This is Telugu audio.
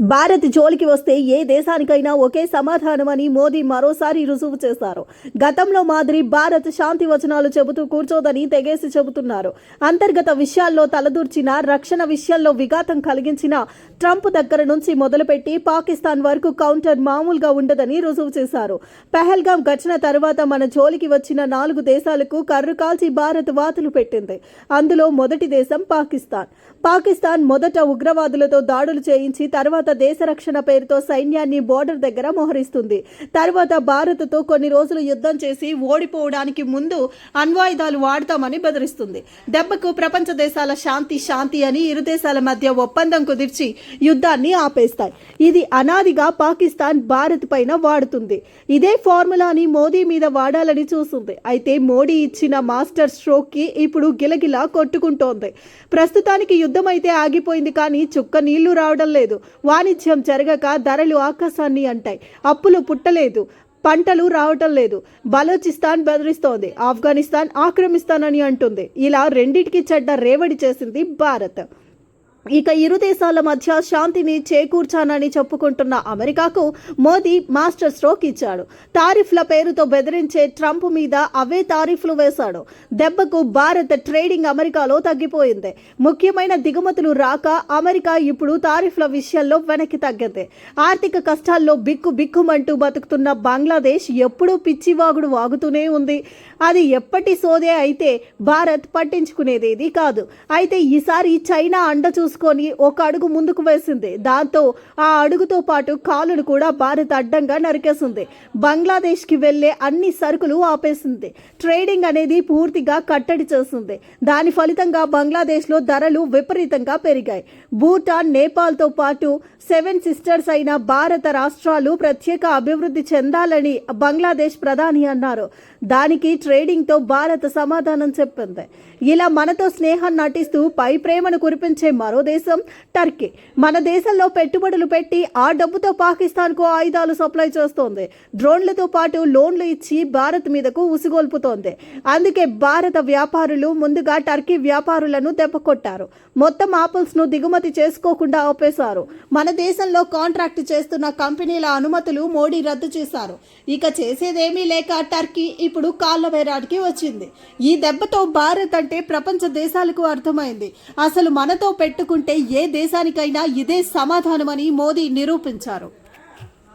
భారత్ జోలికి వస్తే ఏ దేశానికైనా ఒకే సమాధానం అని మోదీ మరోసారి రుజువు చేశారు. గతంలో మాదిరి భారత్ శాంతి వచనాలు చెబుతూ కూర్చోదని తెగేసి చెబుతున్నారు. అంతర్గత విషయాల్లో తలదూర్చిన రక్షణ విషయాల్లో విఘాతం కలిగించిన ట్రంప్ దగ్గర నుంచి మొదలుపెట్టి పాకిస్తాన్ వరకు కౌంటర్ మామూలుగా ఉండదని రుజువు చేశారు. పెహల్గాం ఘటన తర్వాత మన జోలికి వచ్చిన నాలుగు దేశాలకు కర్రు కాల్చి భారత్ వాతులు పెట్టింది. అందులో మొదటి దేశం పాకిస్తాన్. పాకిస్తాన్ మొదట ఉగ్రవాదులతో దాడులు చేయించి తర్వాత దేశ రక్షణ పేరుతో సైన్యాన్ని బోర్డర్ దగ్గర మోహరిస్తుంది. తర్వాత భారత్తో కొన్ని రోజులు యుద్ధం చేసి ఓడిపోవడానికి ముందు అణ్వాయుధాలు వాడతామని బెదిరిస్తుంది. దెబ్బకు ప్రపంచ దేశాల శాంతి శాంతి అని ఇరు దేశాల మధ్య ఒప్పందం కుదిర్చి యుద్ధాన్ని ఆపేస్తాయి. ఇది అనాదిగా పాకిస్తాన్ భారత్ పైన వాడుతుంది. ఇదే ఫార్ములాని మోదీ మీద వాడాలని చూస్తుంది. అయితే మోడీ ఇచ్చిన మాస్టర్ స్ట్రోక్కి ఇప్పుడు గిలగిలా కొట్టుకుంటోంది. ప్రస్తుతానికి యుద్ధం అయితే ఆగిపోయింది కానీ చుక్క నీళ్ళు రావడం లేదు. వాణిజ్యం జరగక ధరలు ఆకాశాన్ని అంటాయి. అప్పులు పుట్టలేదు. పంటలు రావటం లేదు. బలోచిస్తాన్ బెదిరిస్తోంది. ఆఫ్ఘనిస్తాన్ ఆక్రమిస్తానని అంటుంది. ఇలా రెండింటికి చెడ్డ రేవడి చేసింది భారత్. ఇక ఇరు దేశాల మధ్య శాంతిని చేకూర్చానని చెప్పుకుంటున్న అమెరికాకు మోదీ మాస్టర్ స్ట్రోక్ ఇచ్చాడు. తారిఫ్ల పేరుతో బెదిరించే ట్రంప్ మీద అవే తారిఫ్లు వేశాడు. దెబ్బకు భారత్ ట్రేడింగ్ అమెరికాలో తగ్గిపోయింది. ముఖ్యమైన దిగుమతులు రాక అమెరికా ఇప్పుడు తారిఫ్ల విషయంలో వెనక్కి తగ్గింది. ఆర్థిక కష్టాల్లో బిక్కు బిక్కుమంటూ బతుకుతున్న బంగ్లాదేశ్ ఎప్పుడూ పిచ్చివాగుడు వాగుతూనే ఉంది. అది ఎప్పటి సోదే అయితే భారత్ పట్టించుకునేదేది కాదు. అయితే ఈసారి చైనా అండ చూసుకొని ఒక అడుగు ముందుకు వేసింది. దాంతో ఆ అడుగుతో పాటు కాలును కూడా భారత్ అడ్డంగా నరికేసింది. బంగ్లాదేశ్కి వెళ్ళే అన్ని సరుకులు ఆపేసింది. ట్రేడింగ్ అనేది పూర్తిగా కట్టడి చేసింది. దాని ఫలితంగా బంగ్లాదేశ్లో ధరలు విపరీతంగా పెరిగాయి. భూటాన్ నేపాల్తో పాటు సెవెన్ సిస్టర్స్ అయిన భారత రాష్ట్రాలు ప్రత్యేక అభివృద్ధి చెందాలని బంగ్లాదేశ్ ప్రధాని అన్నారు. దానికి ట్రేడింగ్తో భారత్ సమాధానం చెప్పింది. ఇలా మనతో స్నేహం నటిస్తూ పై ప్రేమను కురిపించే మరో దేశం టర్కీ. మన దేశంలో పెట్టుబడులు పెట్టి ఆ డబ్బుతో పాకిస్తాన్కు ఆయుధాలు సప్లై చేస్తోంది. డ్రోన్లతో పాటు లోన్లు ఇచ్చి భారత్ మీదకు ఉసిగొల్పుతోంది. అందుకే భారత వ్యాపారులు ముందుగా టర్కీ వ్యాపారులను దెబ్బకొట్టారు మొత్తం ఆపిల్స్ను దిగుమతి చేసుకోకుండా ఆపేశారు. మన దేశంలో కాంట్రాక్ట్ చేస్తున్న కంపెనీల అనుమతులు మోడీ రద్దు చేశారు. ఇక చేసేదేమీ లేక టర్కీ ఇప్పుడు కాళ్ళ వేరాడికి వచ్చింది. ఈ దెబ్బతో భారత్ అంటే ప్రపంచ దేశాలకు అర్థమైంది. అసలు మనతో పెట్టుకుంటే ఏ దేశానికైనా ఇదే సమాధానమని మోదీ నిరూపించారు.